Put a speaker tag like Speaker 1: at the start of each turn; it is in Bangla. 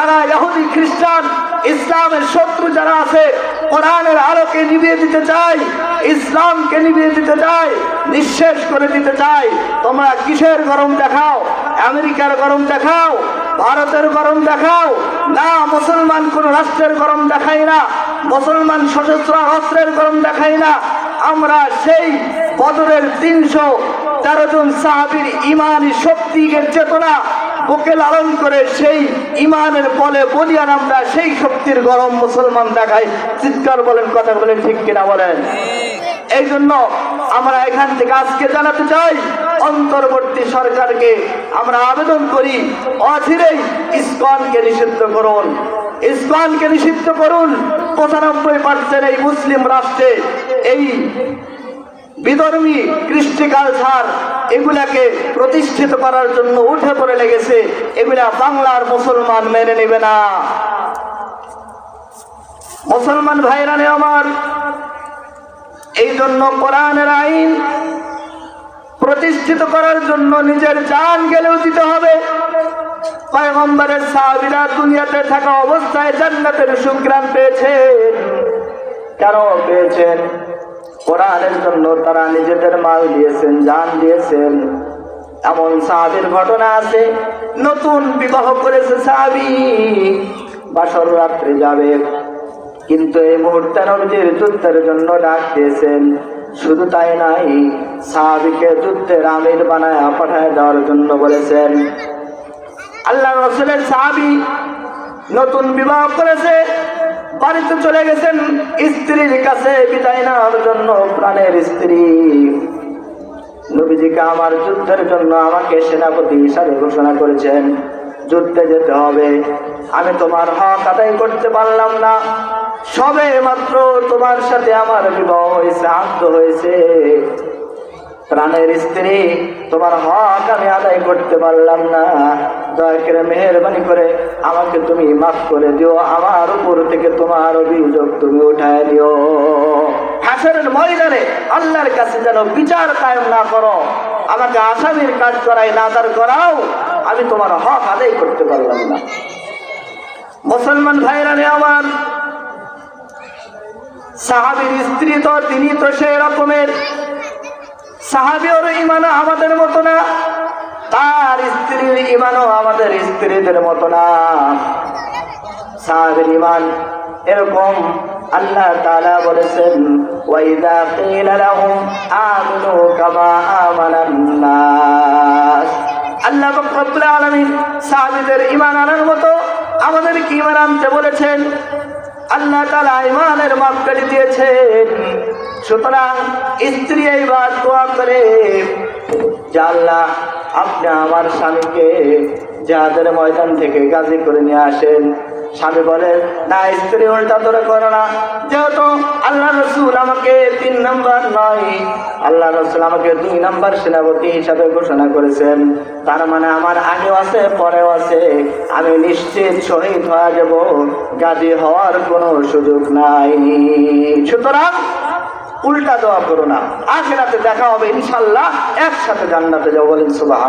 Speaker 1: যারা ইহুদি, খ্রিস্টান, ইসলামের শত্রু যারা আছে, কোরআনের আলোকে নিভিয়ে দিতে চাই, ইসলামকে নিভিয়ে দিতে চাই, নিঃশেষ করে দিতে চাই। তোমরা কিসের গরম দেখাও? আমেরিকার গরম দেখাও? ভারতের গরম দেখাও? না, মুসলমান কোন রাষ্ট্রের গরম দেখাই না। মুসলমান সশস্ত্র অস্ত্রের গরম দেখাই না। আমরা সেই বদরের তিনশো তেরো জন সাহাবির ইমানি শক্তিকে চেতনা বুকে লালন করে সেই ইমানের বলে বলিয়ান আমরা, সেই শক্তির গরম মুসলমান দেখাই চিৎকার বলেন, কথা বলেন, ঠিক কিনা বলেন? এই জন্য আমরা এখান থেকে আজকে জানাতে চাই, অন্তর্বর্তী সরকারকে আমরা আবেদন করি অচিরেই ইস্কনকে নিষিদ্ধ করুন। ইস্কনকে নিষিদ্ধ করুন, পঁচানব্বই পার্সেন্ট এই মুসলিম রাষ্ট্রে এই বিধর্মী কৃষ্টি কালচার এগুলাকে প্রতিষ্ঠিত করার জন্য উঠে পড়ে লেগেছে, এগুলা বাংলার মুসলমান মেনে নেবে না। মুসলমান ভাইরানে আমার, এই জন্য কোরআনের আইন প্রতিষ্ঠিত করার জন্য নিজের জান গেলেও দিতে হবে। পয়গম্বরের সাহাবিরা দুনিয়াতে থাকা অবস্থায় জান্নাতের সুগ্রাম পেয়েছেন। কেন পেয়েছেন? কোরআনের জন্য তারা নিজেদের মাল দিয়েছেন, জান দিয়েছেন। এমন সাহাবির ঘটনা আছে, নতুন বিবাহ করেছে সাহাবি, বাসর রাত্রে যাবে। কিন্তু এই মুহূর্তে নবীজির যুদ্ধের জন্য ডাক দিয়েছেন। শুধু তাই নাই, সাহাবিকে যুদ্ধের আমির বানায় পাঠায় দেওয়ার জন্য বলেছেন। আল্লাহ রসুলের সাহাবি নতুন বিবাহ করেছে বাড়িতে চলে গেছেন, স্ত্রীর কাছে বিদায় নেওয়ার জন্য প্রাণের স্ত্রী। নবীজিকে আমার যুদ্ধের জন্য আমাকে সেনাপতি হিসাবে ঘোষণা করেছেন, যুদ্ধে যেতে হবে। আমি তোমার হক আদায় করতে পারলাম না। সবে মাত্র তোমার সাথে আমার বিবাহ হয়েছে আত্ম হয়েছে। প্রাণের স্ত্রী, তোমার হক আমি আদায় করতে পারলাম না। দয়া করে মেহরবানি করে আমাকে তুমি মাফ করে দিও। আমার উপর থেকে তোমার অভিযোগ তুমি উঠায় দিও। হাসরের ময়দানে আল্লাহর কাছে যেন বিচার কায়েম না করো, আমাকে আসামির কাজ করাই না দাঁড় করাও, আমি তোমার হক আদায় করতে পারলাম না। মুসলমান ভাইরানে আমার সাহাবির স্ত্রী তো, তিনি তো সেই রকমের সাহাবিওর ইমানও আমাদের মতো না। তার স্ত্রীর ইমানও আমাদের স্ত্রীদের মতো না। সাহাবির ইমান এরকম আল্লাহ তালা বলেছেন আল্লাহ রব্বুল আলামিন সাহাবীদের আনার মতো আমাদের কি ঈমান আনতে বলেছেন। আল্লাহ তালা ইমানের মাপ মাপকাঠি দিয়েছেন। সুতরাং স্ত্রী এইবার দোয়া করে যে আপনি আমার স্বামীকে যাদের ময়দান থেকে গাজী করে নিয়ে আসেন। স্বামী বলে, না, স্ত্রী উল্টা ধরে করো না। যেহেতু আল্লাহ রসুল আমাকে তিন নম্বর নয় আল্লাহ রসুল আমাকে দুই নম্বর সেনাপতি হিসাবে ঘোষণা করেছেন। তার মানে আমার আগেও আছে, পরেও আছে। আমি নিশ্চিত শহীদ হয়ে যাব, গাজী হওয়ার কোনো সুযোগ নাই। সুতরাং উল্টা দেওয়া করো না। আখেরাতে দেখা হবে ইনশাল্লাহ একসাথে জান্নাতে যাব বলেন সুবাহ